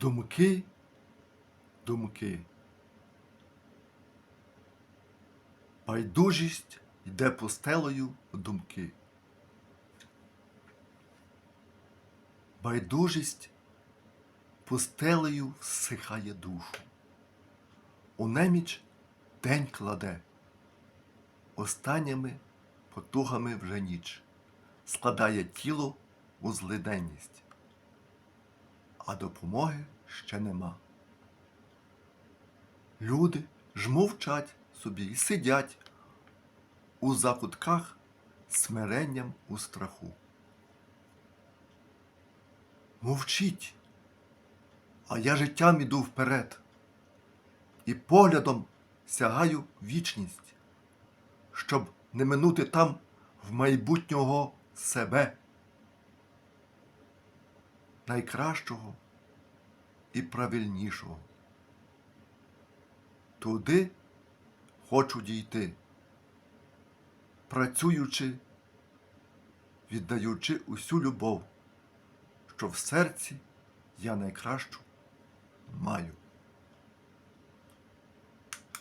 Думки, думки. Байдужість йде пустелею в думки. Байдужість пустелею всихає душу. У неміч день кладе, останніми потугами вже ніч, складає тіло у злиденність, а допомоги ще нема. Люди ж мовчать собі і сидять у закутках смиренням у страху. Мовчіть, а я життям іду вперед і поглядом сягаю вічність, щоб не минути там в майбутнього себе, найкращого і правильнішого. Туди хочу дійти, працюючи, віддаючи усю любов, що в серці я найкращу маю.